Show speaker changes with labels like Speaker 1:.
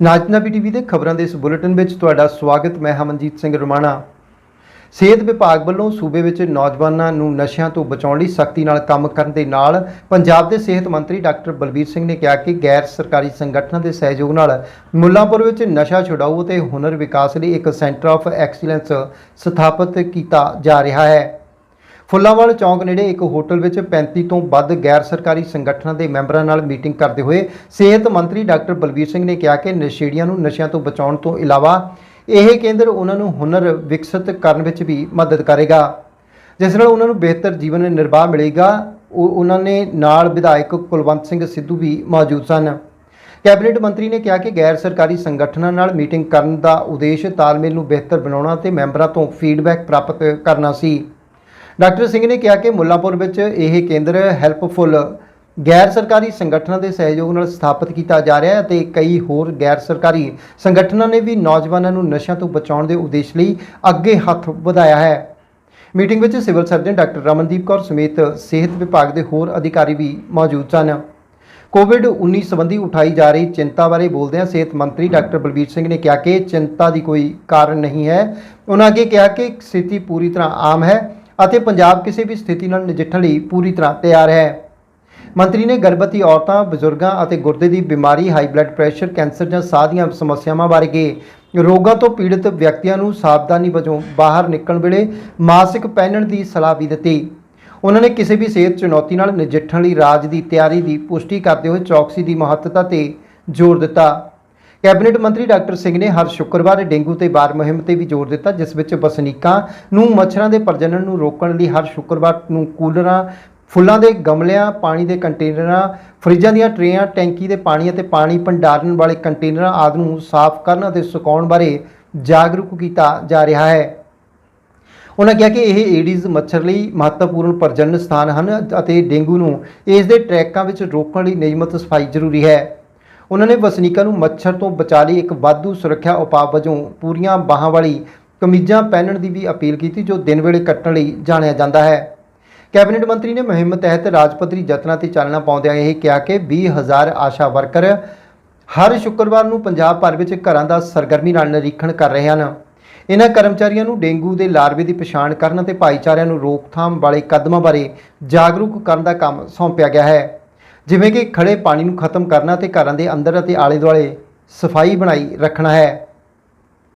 Speaker 1: ਨਾਜਨਾਬੀ TV ਦੇ ਖਬਰਾਂ ਦੇ ਇਸ ਬੁਲੇਟਿਨ ਵਿੱਚ ਤੁਹਾਡਾ ਸਵਾਗਤ, ਮੈਂ ਹਮਨਜੀਤ ਸਿੰਘ ਰਮਾਣਾ। ਸਿਹਤ ਵਿਭਾਗ ਵੱਲੋਂ ਸੂਬੇ ਵਿੱਚ ਨੌਜਵਾਨਾਂ ਨੂੰ ਨਸ਼ਿਆਂ ਤੋਂ ਬਚਾਉਣ ਲਈ ਸਖਤੀ ਨਾਲ ਕੰਮ ਕਰਨ ਦੇ ਨਾਲ ਪੰਜਾਬ ਦੇ ਸਿਹਤ ਮੰਤਰੀ ਡਾਕਟਰ ਬਲਬੀਰ ਸਿੰਘ ਨੇ ਕਿਹਾ ਕਿ ਗੈਰ ਸਰਕਾਰੀ ਸੰਗਠਨਾਂ ਦੇ ਸਹਿਯੋਗ ਨਾਲ ਮੁੱਲਾਂਪੁਰ ਵਿੱਚ ਨਸ਼ਾ ਛੁਡਾਊ ਅਤੇ ਹੁਨਰ ਵਿਕਾਸ ਲਈ ਇੱਕ ਸੈਂਟਰ ਆਫ ਐਕਸੀਲੈਂਸ ਸਥਾਪਿਤ ਕੀਤਾ ਜਾ ਰਿਹਾ ਹੈ। ਫੁੱਲਾਂਵਾਲ ਚੌਂਕ ਨੇੜੇ ਇੱਕ ਹੋਟਲ ਵਿੱਚ 35 ਤੋਂ ਵੱਧ ਗੈਰ ਸਰਕਾਰੀ ਸੰਗਠਨਾਂ ਦੇ ਮੈਂਬਰਾਂ ਨਾਲ ਮੀਟਿੰਗ ਕਰਦੇ ਹੋਏ ਸਿਹਤ ਮੰਤਰੀ ਡਾਕਟਰ ਬਲਬੀਰ ਸਿੰਘ ਨੇ ਕਿਹਾ ਕਿ ਨਸ਼ੇੜੀਆਂ ਨੂੰ ਨਸ਼ਿਆਂ ਤੋਂ ਬਚਾਉਣ ਤੋਂ ਇਲਾਵਾ ਇਹ ਕੇਂਦਰ ਉਹਨਾਂ ਨੂੰ ਹੁਨਰ ਵਿਕਸਿਤ ਕਰਨ ਵਿੱਚ ਵੀ ਮਦਦ ਕਰੇਗਾ। ਜਿਸ ਨਾਲ ਉਹਨਾਂ ਨੂੰ ਬਿਹਤਰ ਜੀਵਨ ਨਿਰਵਾਹ ਮਿਲੇਗਾ ਉਹ ਉਹਨਾਂ ਨੇ ਨਾਲ ਵਿਧਾਇਕ ਕੁਲਵੰਤ ਸਿੰਘ ਸਿੱਧੂ ਵੀ ਮੌਜੂਦ ਸਨ। ਕੈਬਨਿਟ ਮੰਤਰੀ ਨੇ ਕਿਹਾ ਕਿ ਗੈਰ ਸਰਕਾਰੀ ਸੰਗਠਨਾਂ ਨਾਲ ਮੀਟਿੰਗ ਕਰਨ ਦਾ ਉਦੇਸ਼ ਤਾਲਮੇਲ ਨੂੰ ਬਿਹਤਰ ਬਣਾਉਣਾ ਤੇ ਮੈਂਬਰਾਂ ਤੋਂ ਫੀਡਬੈਕ ਪ੍ਰਾਪਤ ਕਰਨਾ ਸੀ। ਡਾਕਟਰ ਸਿੰਘ ਨੇ ਕਿਹਾ ਕਿ ਮੁੱਲਾਪੁਰ ਵਿੱਚ ਇਹ ਕੇਂਦਰ ਹੈਲਪਫੁਲ ਗੈਰ ਸਰਕਾਰੀ ਸੰਗਠਨਾਂ ਦੇ ਸਹਿਯੋਗ ਨਾਲ ਸਥਾਪਿਤ ਕੀਤਾ ਜਾ ਰਿਹਾ ਹੈ ਅਤੇ ਕਈ ਹੋਰ ਗੈਰ ਸਰਕਾਰੀ ਸੰਗਠਨਾਂ ਨੇ ਵੀ ਨੌਜਵਾਨਾਂ ਨੂੰ ਨਸ਼ਿਆਂ ਤੋਂ ਬਚਾਉਣ ਦੇ ਉਦੇਸ਼ ਲਈ ਅੱਗੇ ਹੱਥ ਵਧਾਇਆ ਹੈ। ਮੀਟਿੰਗ ਵਿੱਚ civil surgeon doctor Ramandeep Kaur ਸਮੇਤ ਸਿਹਤ ਵਿਭਾਗ ਦੇ ਹੋਰ ਅਧਿਕਾਰੀ ਵੀ ਮੌਜੂਦ ਸਨ। ਕੋਵਿਡ-19 ਸੰਬੰਧੀ ਉਠਾਈ ਜਾ ਰਹੀ ਚਿੰਤਾ ਬਾਰੇ ਬੋਲਦਿਆਂ ਸਿਹਤ ਮੰਤਰੀ ਡਾਕਟਰ ਬਲਬੀਰ ਸਿੰਘ ਨੇ ਕਿਹਾ ਕਿ ਚਿੰਤਾ ਦੀ ਕੋਈ ਕਾਰਨ ਨਹੀਂ ਹੈ। ਉਹਨਾਂ ਅੱਗੇ ਕਿਹਾ ਕਿ ਸਥਿਤੀ ਪੂਰੀ ਤਰ੍ਹਾਂ ਆਮ ਹੈ। ਅਤੇ ਪੰਜਾਬ ਕਿਸੇ ਵੀ ਸਥਿਤੀ ਨਾਲ ਨਜਿੱਠਣ ਲਈ ਪੂਰੀ ਤਰ੍ਹਾਂ ਤਿਆਰ ਹੈ। ਮੰਤਰੀ ਨੇ ਗਰਭਵਤੀ ਔਰਤਾਂ, ਬਜ਼ੁਰਗਾਂ ਅਤੇ ਗੁਰਦੇ ਦੀ ਬਿਮਾਰੀ ਹਾਈ ਬਲੱਡ ਪ੍ਰੈਸ਼ਰ ਕੈਂਸਰ ਜਾਂ ਸਾਹ ਦੀਆਂ ਸਮੱਸਿਆਵਾਂ ਬਾਰੇ ਕਿ ਰੋਗਾਂ ਤੋਂ ਪੀੜਤ ਵਿਅਕਤੀਆਂ ਨੂੰ ਸਾਵਧਾਨੀ ਵਜੋਂ ਬਾਹਰ ਨਿਕਲਣ ਵੇਲੇ ਮਾਸਕ ਪਹਿਨਣ ਦੀ ਸਲਾਹ ਵੀ ਦਿੱਤੀ। ਉਹਨਾਂ ਨੇ ਕਿਸੇ ਵੀ ਸਿਹਤ ਚੁਣੌਤੀ ਨਾਲ ਨਜਿੱਠਣ ਲਈ ਰਾਜ ਦੀ ਤਿਆਰੀ ਦੀ ਪੁਸ਼ਟੀ ਕਰਦੇ ਹੋਏ ਚੌਕਸੀ ਦੀ ਮਹੱਤਤਾ ਤੇ ਜ਼ੋਰ ਦਿੱਤਾ। ਕੈਬਨਿਟ ਮੰਤਰੀ ਡਾਕਟਰ ਸਿੰਘ ਨੇ ਹਰ ਸ਼ੁੱਕਰਵਾਰ ਡੇਂਗੂ ਤੇ ਬਾਰ ਮੁਹਿੰਮ ਤੇ ਵੀ ਜ਼ੋਰ ਦਿੱਤਾ, ਜਿਸ ਵਿੱਚ ਵਸਨੀਕਾਂ ਨੂੰ ਮੱਛਰਾਂ ਦੇ ਪ੍ਰਜਨਨ ਨੂੰ ਰੋਕਣ ਲਈ ਹਰ ਸ਼ੁੱਕਰਵਾਰ ਨੂੰ ਕੂਲਰਾਂ, ਫੁੱਲਾਂ ਦੇ ਗਮਲਿਆਂ, ਪਾਣੀ ਦੇ ਕੰਟੇਨਰਾਂ, ਫਰਿੱਜਾਂ ਦੀਆਂ ਟਰੇਆਂ, ਟੈਂਕੀ ਦੇ ਪਾਣੀ ਅਤੇ ਪਾਣੀ ਭੰਡਾਰਨ ਵਾਲੇ ਕੰਟੇਨਰਾਂ ਆਦਿ ਨੂੰ ਸਾਫ਼ ਕਰਨ ਅਤੇ ਸੁਕਾਉਣ ਬਾਰੇ ਜਾਗਰੂਕ ਕੀਤਾ ਜਾ ਰਿਹਾ ਹੈ। ਉਹਨਾਂ ਕਿਹਾ ਕਿ ਇਹ ਏਡੀਜ਼ ਮੱਛਰ ਲਈ ਮਹੱਤਵਪੂਰਨ ਪ੍ਰਜਨਨ ਸਥਾਨ ਹਨ ਅਤੇ ਡੇਂਗੂ ਨੂੰ ਇਸ ਦੇ ਟਰੈਕਾਂ ਵਿੱਚ ਰੋਕਣ ਲਈ ਨਿਯਮਤ ਸਫ਼ਾਈ ਜ਼ਰੂਰੀ ਹੈ। ਉਹਨਾਂ ਨੇ ਵਸਨੀਕਾਂ ਨੂੰ ਮੱਛਰ ਤੋਂ ਬਚਾ ਲਈ ਇੱਕ ਵਾਧੂ ਸੁਰੱਖਿਆ ਉਪਾਅ ਵਜੋਂ ਪੂਰੀਆਂ ਬਾਹਾਂ ਵਾਲੀ ਕਮੀਜ਼ਾਂ ਪਹਿਨਣ ਦੀ ਵੀ ਅਪੀਲ ਕੀਤੀ, ਜੋ ਦਿਨ ਵੇਲੇ ਕੱਟਣ ਲਈ ਜਾਣਿਆ ਜਾਂਦਾ ਹੈ। ਕੈਬਨਿਟ ਮੰਤਰੀ ਨੇ ਮੁਹਿੰਮ ਤਹਿਤ ਰਾਜ ਪੱਧਰੀ ਯਤਨਾਂ ਤੇ ਚਾਲਣਾ ਪਾਉਂਦਿਆਂ ਇਹ ਕਿਹਾ ਕਿ 20000 ਆਸ਼ਾ ਵਰਕਰ ਹਰ ਸ਼ੁੱਕਰਵਾਰ ਨੂੰ ਪੰਜਾਬ ਭਰ ਵਿੱਚ ਘਰਾਂ ਦਾ ਸਰਗਰਮੀ ਨਾਲ ਨਿਰੀਖਣ ਕਰ ਰਹੇ ਹਨ। ਇਹਨਾਂ ਕਰਮਚਾਰੀਆਂ ਨੂੰ ਡੇਂਗੂ ਦੇ ਲਾਰਵੇ ਦੀ ਪਛਾਣ ਕਰਨ ਅਤੇ ਭਾਈਚਾਰਿਆਂ ਨੂੰ ਰੋਕਥਾਮ ਵਾਲੇ ਕਦਮਾਂ ਬਾਰੇ ਜਾਗਰੂਕ ਕਰਨ ਦਾ ਕੰਮ ਸੌਂਪਿਆ ਗਿਆ ਹੈ। ਜਿਵੇਂ ਕਿ ਖੜੇ ਪਾਣੀ ਨੂੰ ਖਤਮ ਕਰਨਾ ਤੇ ਘਰਾਂ ਦੇ ਅੰਦਰ ਅਤੇ ਆਲੇ ਦੁਆਲੇ ਸਫ਼ਾਈ ਬਣਾਈ ਰੱਖਣਾ ਹੈ।